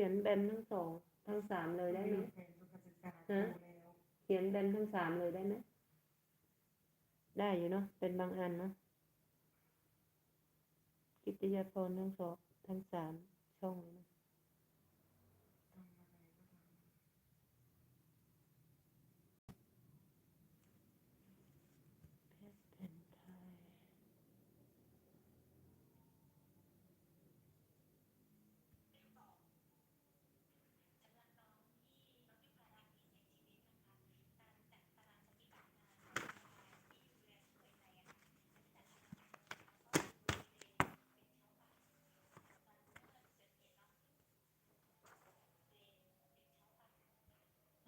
ขียนแบนทั้งสองทั้งสามเลยได้ไหมแผนสุขศึกษาฮะโตแล้วเขียนแบนทั้งสามเลยได้ไหมได้อยู่เนาะเป็นบางอันเนาะกิตยาพรทั้งสองทั้งสามช่องเลยนะ ทำอะไรก็ทำ แพทย์แผนไท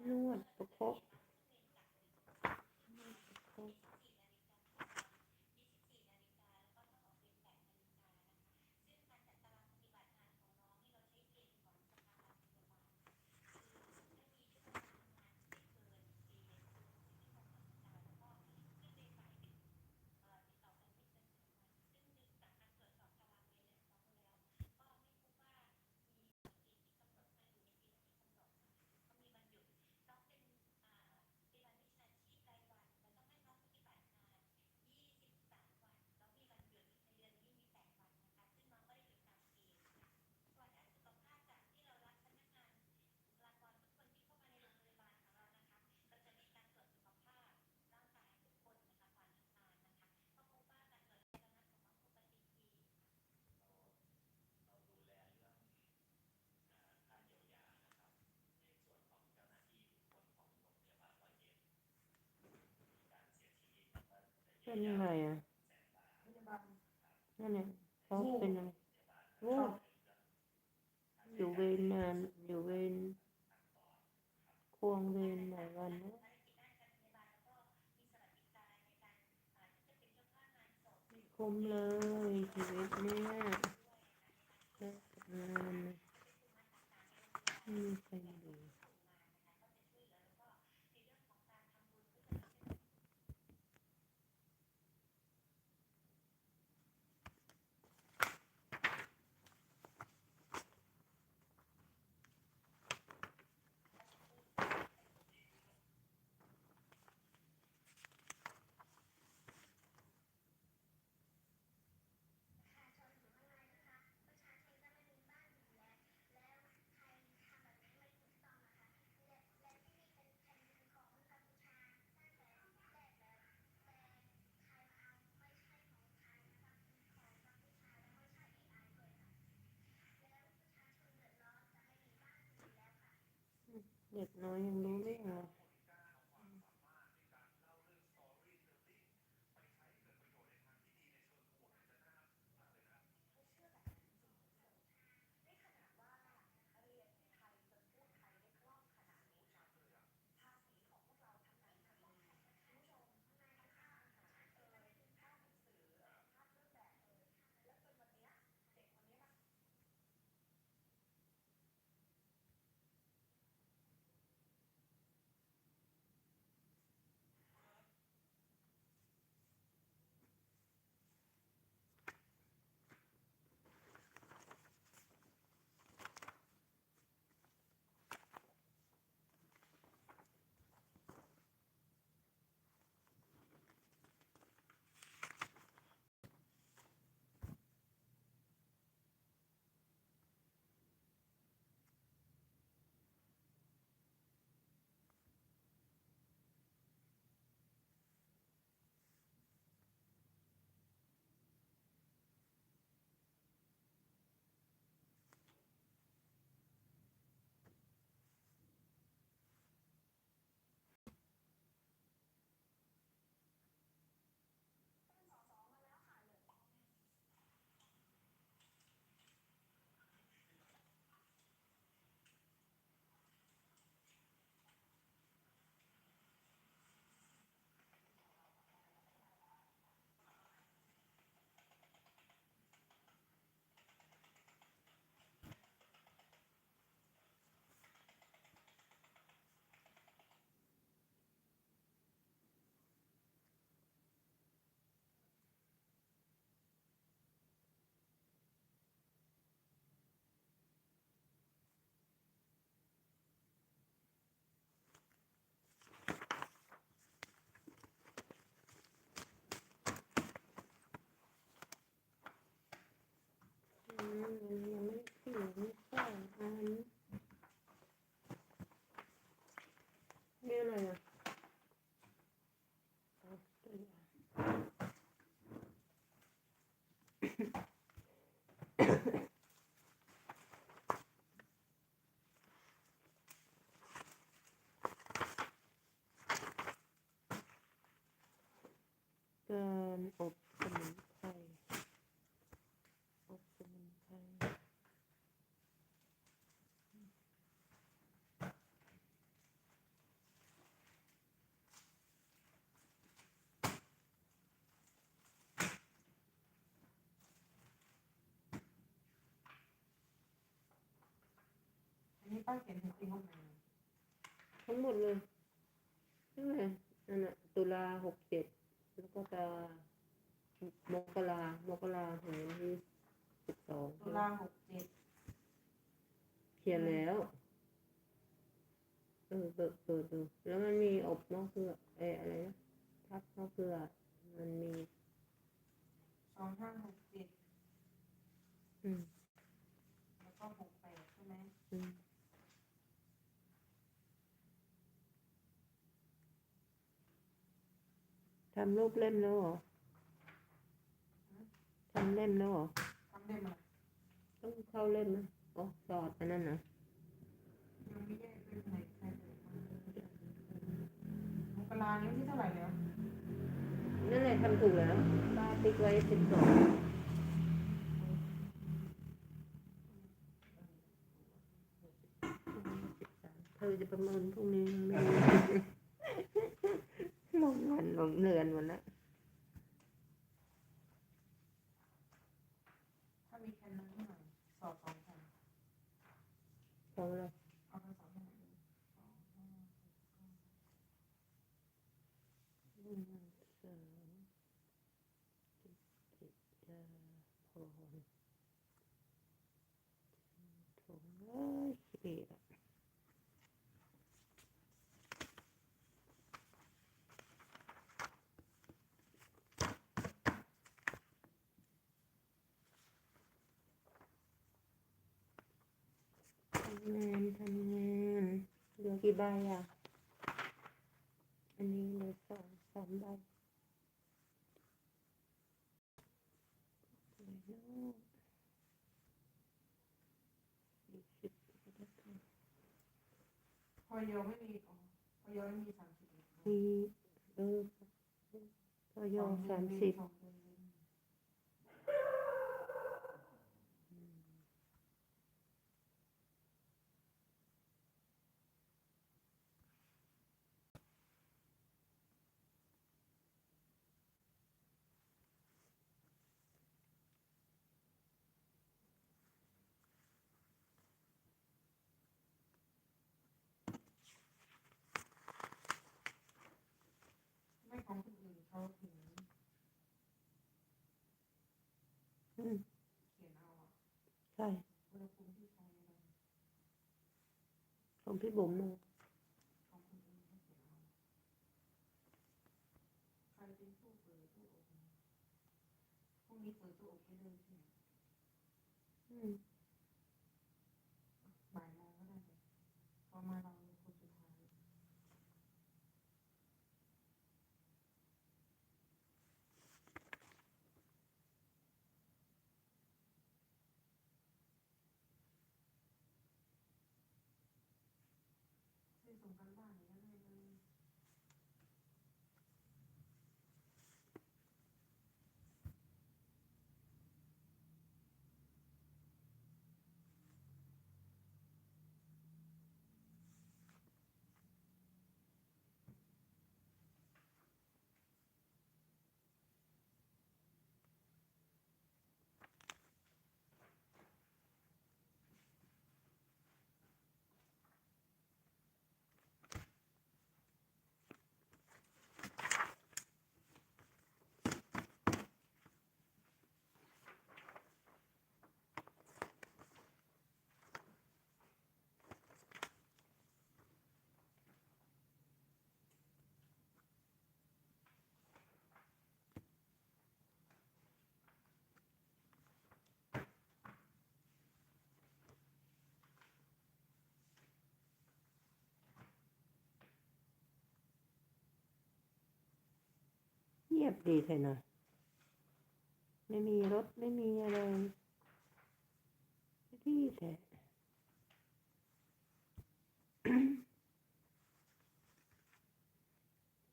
ย นวดประคบ เป็นยังไงอะนั่นเนี่ยเขาเป็นยังไงวูบอยู่เวรนานอยู่เวรควงเวรหลายวันนะคมเลยชีวิตเนี่ยเลิกกับงานนะไมันยังไม่สี่ไม่สองอันนี่อะไรอ่ะการอบ อันนี้ป้าเขียนถึงปีหกหนึ่งทั้งหมดเลยนั่นแหละนั่นแหละตุลาหกเจ็ดแล้วก็ตามกรามกราถึงวันที่สิบสองตุลาหกเจ็ดเขียนแล้ว เออเปิดเปิดดูแล้วมันมีอบนอกเกลือเอออะไรนะทับนอกเกลือมันมีสองห้าหกเจ็ดอืมแล้วก็หกแปดใช่ไหมอืมำรูปเล่มแล้วเหรอทำเล่มแล้วเหรอทำได้ไหมต้องเข้าเล่มนะอ๋อสอดอันนั้นนะยังไม่แยกเป็นไหนใครเลยมกรานี้วันที่เท่าไหร่แล้วนั่นแหละทำถูกแล้วป้าติ๊กไว้สิบสองเธอจะประเมินพรุ่งนี้ไม่รู้ลง วันลงเดือนหมดแล้วถ้ามีแคนนั้นให้หน่อยสอบสองแคนสองเลย เอาไปสองให้หน่อยดูสองห้า หนึ่งสองจิตจิตจาพรถุงร้อยสิบเอ็ด ทำงาน ทำงานเหลือกี่ใบอะ อันนี้เหลือสองสามใบอะไรเนาะสี่สิบแล้วก็พอยอไม่มีอ๋อพอยอไม่มีสามสิบเอ็ดมีเออพอยอสามสิบ สองเดือนเว้น ไม่ของคนอื่นเขาถึง อืม เขียนเอาอะ ใช่อุณหภูมิที่ใช้อะไรของพี่บุ๋มมาของคนอื่นเขาเขียนเอาใครเป็นผู้เปิดตู้อบเนี่ยพรุ่งนี้เปิดตู้อบให้เลยใช่ไหม อืม บ่ายโมงก็ได้เลยเพราะมาเราคนสุดท้ายไม่ส่งกันบ้านอย่างนั้นเลย อ งียบดีเลยนะไม่มีรถไม่มีอะไรดีแต่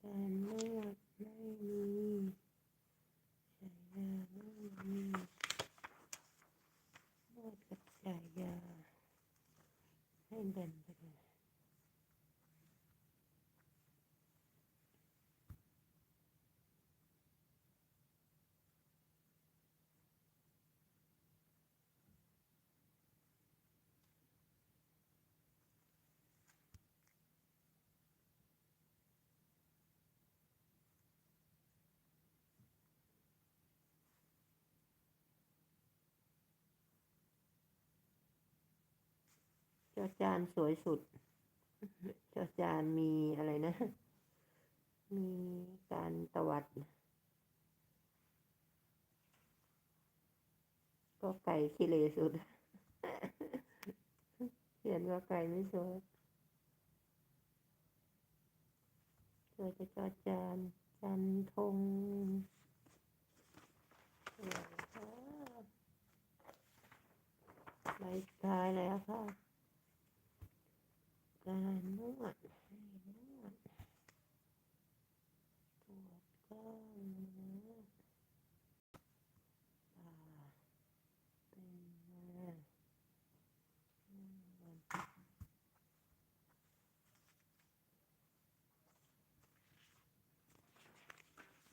การนวดไม่มีใช้ยาไม่มีนวดกับจ่ายยาให้แบ่ง จ้าจานสวยสุดเจ้าจานมีอะไรนะ มีการตวัด ก็ไก่ขี้เลสุด เขียนว่าไก่ไม่สวยสวยจะจอจาน จันทงสวยค่ะใบท้ายแล้วค่ะ การนวดให้นวดปวดกล้ามเนื้อตาเป็นมา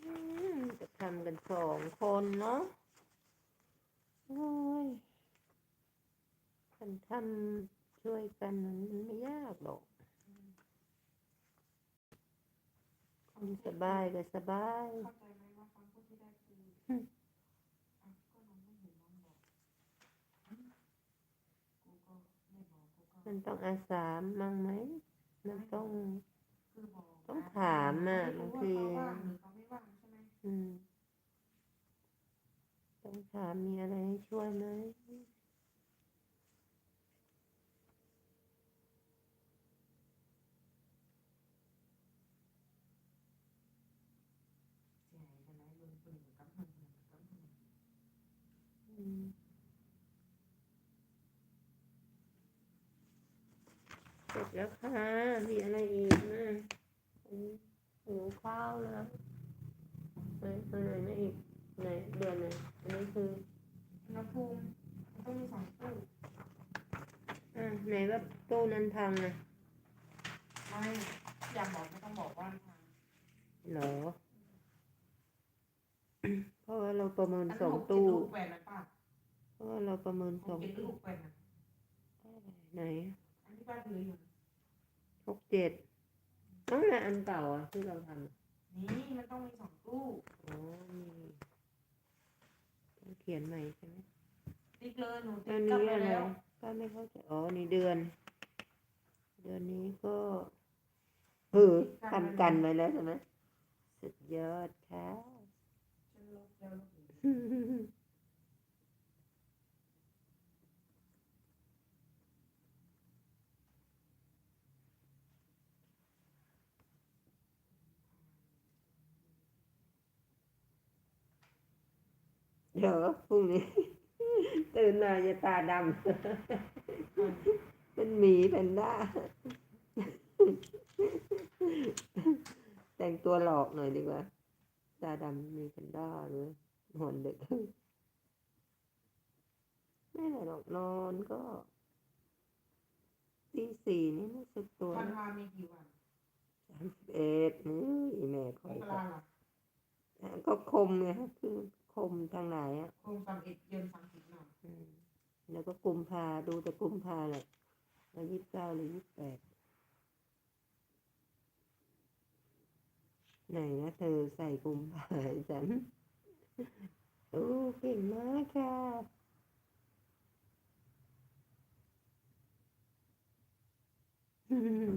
อืมจะทำกันสองคนเนาะโอ้ยกันทำ ช่วยกันมันไม่ยากหรอก คนสบายก็สบายเข้าใจไหมว่าคำพูดที่ได้คืออืมอะก็น้องไม่เห็นน้องบอกอืมกูก็ไม่บอกกูก็มันต้องอาสามั่งไหมมันต้องคือบอกต้องนะถามอะไม่รู้บางทีว่าเขาว่างหรือเขาไม่ว่างใช่ไหมอืมต้องถามมีอะไรให้ช่วยไหม เสียหายกันไหมลุงปืนกับมึงกับมึง อืมเสร็จแล้วค่ะ มีอะไรอีกนะอืมหิวข้าวแล้วไหนตัวไหนนะอีกไหนเดือนไหนอันนี้คืออุณหภูมิมันต้องมีสองตู้อ่าไหนว่าตู้นั้นพังอะไม่อยากบอกไม่ต้องบอกว่าทางเหรอ เพราะว่าเราประเมินอันสนั้นองหกเจ็ดตู้ลูกแหวนนะป้าเพราะว่าเราประเมินหสอกงเจ็ดตู้ลูกแหวนนะไหนอันที่ป้าถืออยู่ หกเจ็ดต้องละอันเก่าอะที่เราทำอะนี่มันต้องมีสองตู้อ๋อมีต้องเขียนใหม่ใช่ไหมติ๊กเลยหนูอัติ๊นกกลับนี้ไปอะไรแล้วก็ไม่เข้าใจอ๋อนี่เดือน เดือนนี้ก็เออทำกันไว้แล้วใช่ไหมสุดยอดค่ะ ฉันลบแล้วลบอีก เดี๋ยวพรุ่งนี้ ตื่นมาจะตาดำเป็นหมีแพนด้า แต่งตัวหลอกหน่อยดีกว่า ตาดำมีแพนด้าหรือหอนเด็กไม่หรอกนอนก็ตีสี่นี่รู้สึกตัววันนะวามีกี่วันสามสิบเอ็ดนี่แม่คมอยกก็ราเหรอก็คมไงฮะคือ คมทางไหนอะคงสามเอ็ดเดือนสามสิบหน่อยอืมแล้วก็กุมภาดูแต่กุมภาแหละแล้วยี่สิบเก้าหรือยี่สิบแปดไหนนะเธอใส่กุมภาให้ฉันโอ้เก่งมากค่ะอืม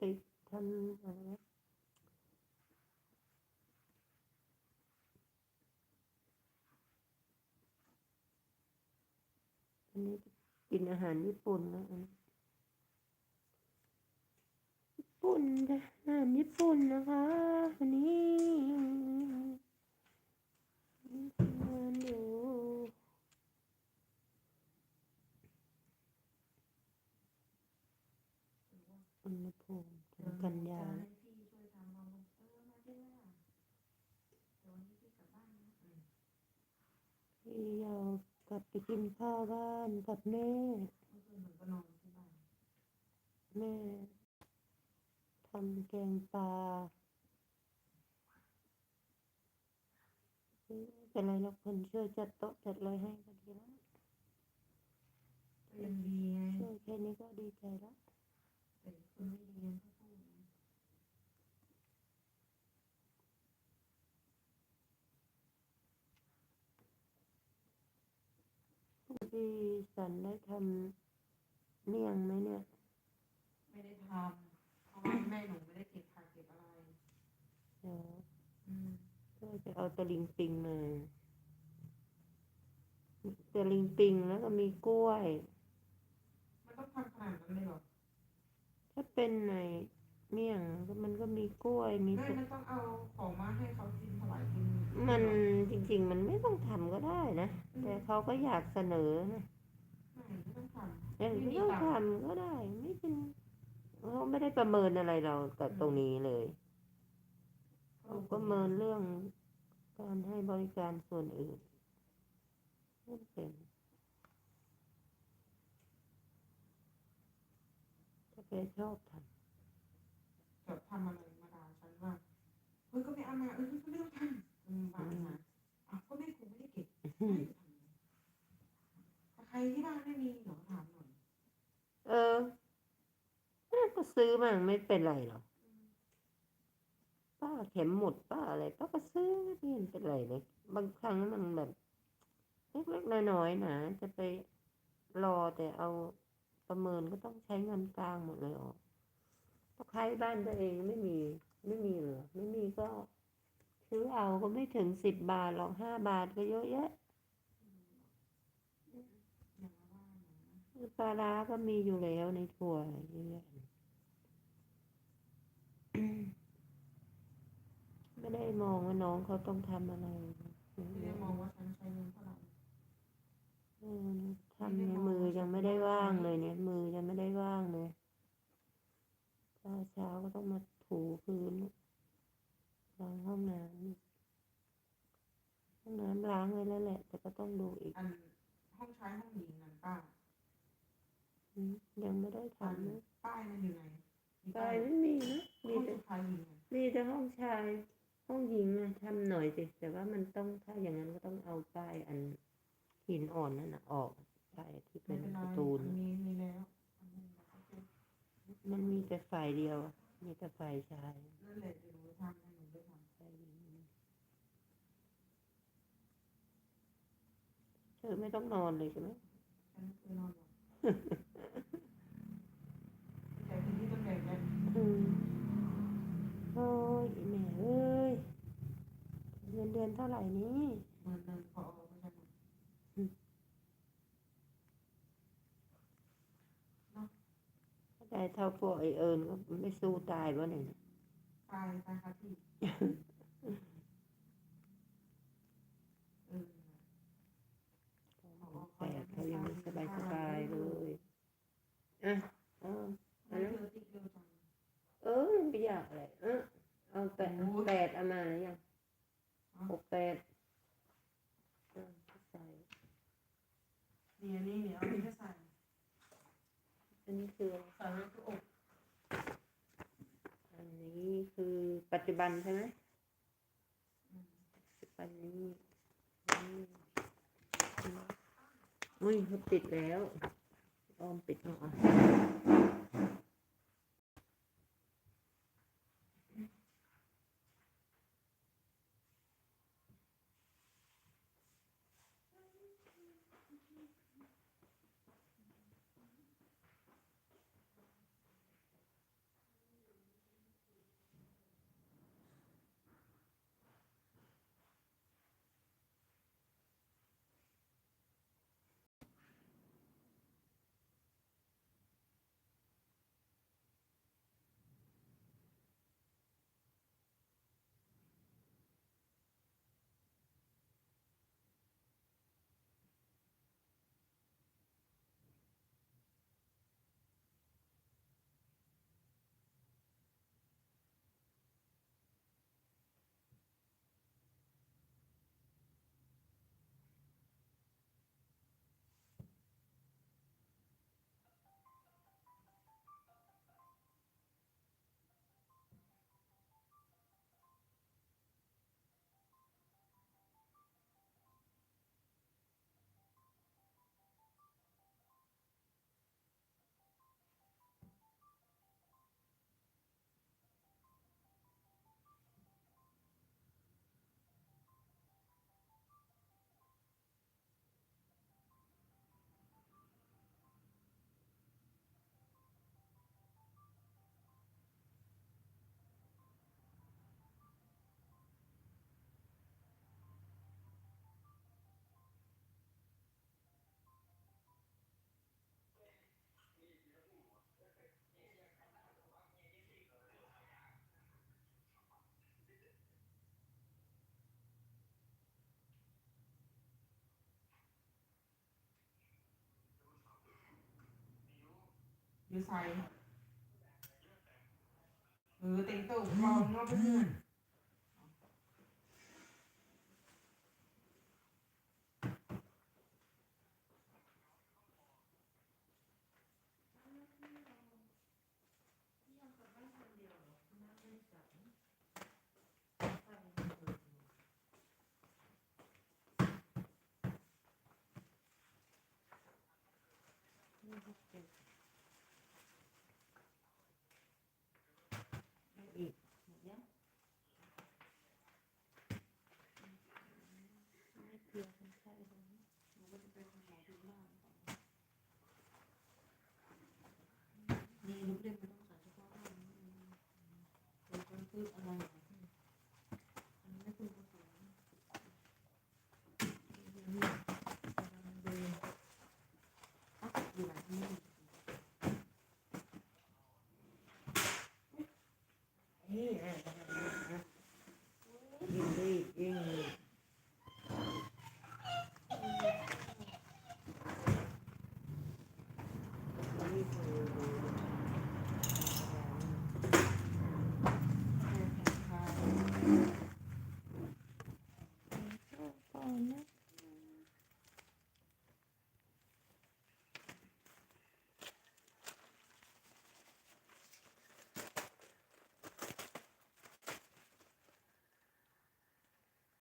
ติทันอะอันนี้กินอาหารญี่ปุ่นนะอันญี่ปุ่นอาหารญี่ปุ่นนะคะวันนี้ กันยาให้พี่ช่วยทำเราเออมาที่ว่าเดี๋ยววันนี้พี่กลับบ้านนะอืมพี่อยากกลับไปกินข้าวบ้านกับแม่เมื่อคืนหนูก็นอนที่บ้านแม่ทำแกงปลาไม่เป็นไรหรอกคนช่วยจัดโต๊ะจัดอะไรให้ก็ดีแล้วก็ยังดีไงช่วยแค่นี้ก็ดีใจแล้วแต่คนไม่เรียนก็พูด พี่สันได้ทำเมี่ยงไหมเนี่ย ไม่ได้ทำเพราะว่าแม่หนูไม่ได้เก็บผักเก็บอะไรเดี๋ยวอืมก็จะเอาตะลิงปิงมาตะลิงปิงแล้วก็มีกล้วย มันต้องทำขนาดนั้นเลยเหรอถ้าเป็นในเมี่ยงมันก็มีกล้วยมี แม่ตะมันต้องเอาของมาให้เขากินถวายกิน มันจริง ๆ มันไม่ต้องทำก็ได้นะ แต่เขาก็อยากเสนอนะไม่ไม่ต้องทำอย่างไม่ที่มีต้องตังค์ทำก็ได้ ไม่เป็นเขาไม่ได้ประเมินอะไรเรากับตรงนี้เลยเขาประเมินเรื่องการให้บริการส่วนอื่นไม่เป็นถ้าแกชอบทจะทำอะไรมาด่าฉันว่าเฮ้ยก็ไม่เอามาเออก็ไม่ต้องทำ อืมบาปนะอะก็แม่กูไม่ได้เก็บำให้กูทำแต่ใครที่บ้านไม่มีเหรอถามหน่อยเออเอ้ยก็ซื้อมาไม่เป็นไรหรอกป้าเข็มหมดป้าอะไรป้าก็ซื้อไม่เห็นเป็นไรเลยบางครั้งมันแบบเล็กๆน้อยๆนะจะไปรอแต่เอาประเมินก็ต้องใช้เงินกลางหมดเลยออกเพราะใครบ้านตัวเองไม่มี ไม่มีเหรอไม่มีก็ ซื้อเอาก็ไม่ถึงสิบบาทหรอกห้าบาทก็เยอะแยะอย่ามาว่าหนูนะปลาร้าก็มีอยู่แล้วในถั่วเยอะแยะไม่ได้มองว่าน้องเขาต้องทำอะไรไม่ได้มองว่าฉันใช้เงินเท่าไหร่เออทำในมือยังไม่ได้ว่างเลยเนี่ย มือยังไม่ได้ว่างเลยเช้าเช้าก็ต้องมาถูพื้น ล้างห้องน้ำห้องน้ำล้างไว้แล้วแหละ แต่ก็ต้องดูอีกอันห้องใช้ห้องหญิงนั่นป้าอืมยังไม่ได้อันทำนะป้ายมันอยู่ไหนมีไปไม่มีนะมีห้องแต่สุดท้ายหญิงอะมีแต่ห้องชายห้องหญิงอะทำหน่อยสิแต่ว่ามันต้องถ้าอย่างนั้นก็ต้องเอาป้ายอันหินอ่อนนั่นนะออกป้ายที่เป็ไม่นเป็นไรประตูอันน่ะนี้มีแล้วอันนี้โอเคมันมีแต่ฝ่ายเดียวอะมีแต่ฝ่ายชายนั่นแหละเดี๋ยวหนูทำให้หนูได้ทำ ฝ่ายหญิงเธ อไม่ต้องนอนเลยใช่ไหมฉันไม่เคยนอนหรอกแต่ทีนี้ต้องแบ่งกันอืมโอ้ยแม่เอ้ยเงินเดือนเท่าไหร่นี้เหมือนเดิมพอเอาไปใช่ไหมได้เท่าพวกไอเอิญก็ไม่สู้ตายวะเนี่ยตายตายค่ะที่เออ แปดเขายังสบายสบายๆเลยอะเอาไม่เจอติ๊กเร็วจังเออไม่อยากเลยเออเอาแปดโอ้ยแปดเอามาหรือยังเอาหกแปดอะใส่นี่อันนี้เนี่ยเอาไปแค่ใส่อันนี้คืออะไรใส่ไว้ที่อกอันนี้คือปัจจุบันใช่ไหมอืมปัจจุบันนี้นี่ อุ้ยเขาปิดแล้วออมปิดเอาอะ อยู่ใส่เออเต็งต๊ะกองเนาะเพื่อเป็น